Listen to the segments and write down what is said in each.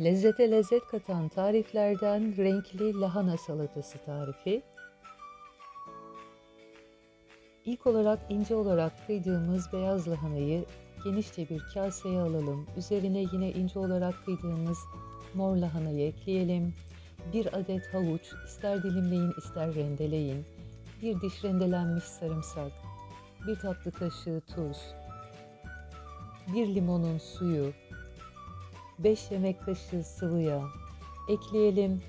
Lezzete lezzet katan tariflerden renkli lahana salatası tarifi. İlk olarak ince olarak kıydığımız beyaz lahanayı genişçe bir kaseye alalım. Üzerine yine ince olarak kıydığımız mor lahanayı ekleyelim. Bir adet havuç, ister dilimleyin ister rendeleyin. Bir diş rendelenmiş sarımsak, bir tatlı kaşığı tuz, bir limonun suyu, 5 yemek kaşığı sıvı yağ ekleyelim.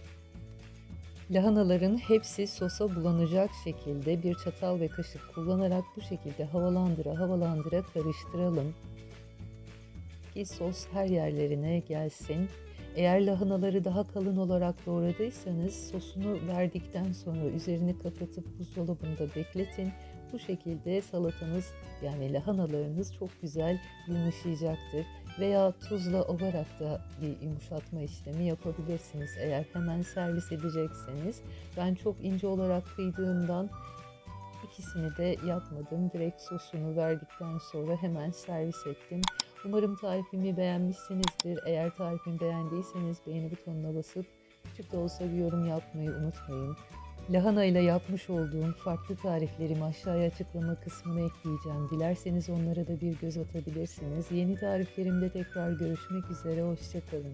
Lahanaların hepsi sosa bulanacak şekilde bir çatal ve kaşık kullanarak bu şekilde havalandıra havalandıra karıştıralım. Ki sos her yerlerine gelsin. Eğer lahanaları daha kalın olarak doğradıysanız sosunu verdikten sonra üzerini kapatıp buzdolabında bekletin. Bu şekilde salatanız yani lahanalarınız çok güzel yumuşayacaktır. Veya tuzla ovarak da bir yumuşatma işlemi yapabilirsiniz eğer hemen servis edecekseniz. Ben çok ince olarak kıydığımdan ikisini de yapmadım. Direkt sosunu verdikten sonra hemen servis ettim. Umarım tarifimi beğenmişsinizdir. Eğer tarifimi beğendiyseniz beğeni butonuna basıp küçük de olsa bir yorum yapmayı unutmayın. Lahana ile yapmış olduğum farklı tariflerimi aşağıya açıklama kısmına ekleyeceğim. Dilerseniz onlara da bir göz atabilirsiniz. Yeni tariflerimde tekrar görüşmek üzere. Hoşçakalın.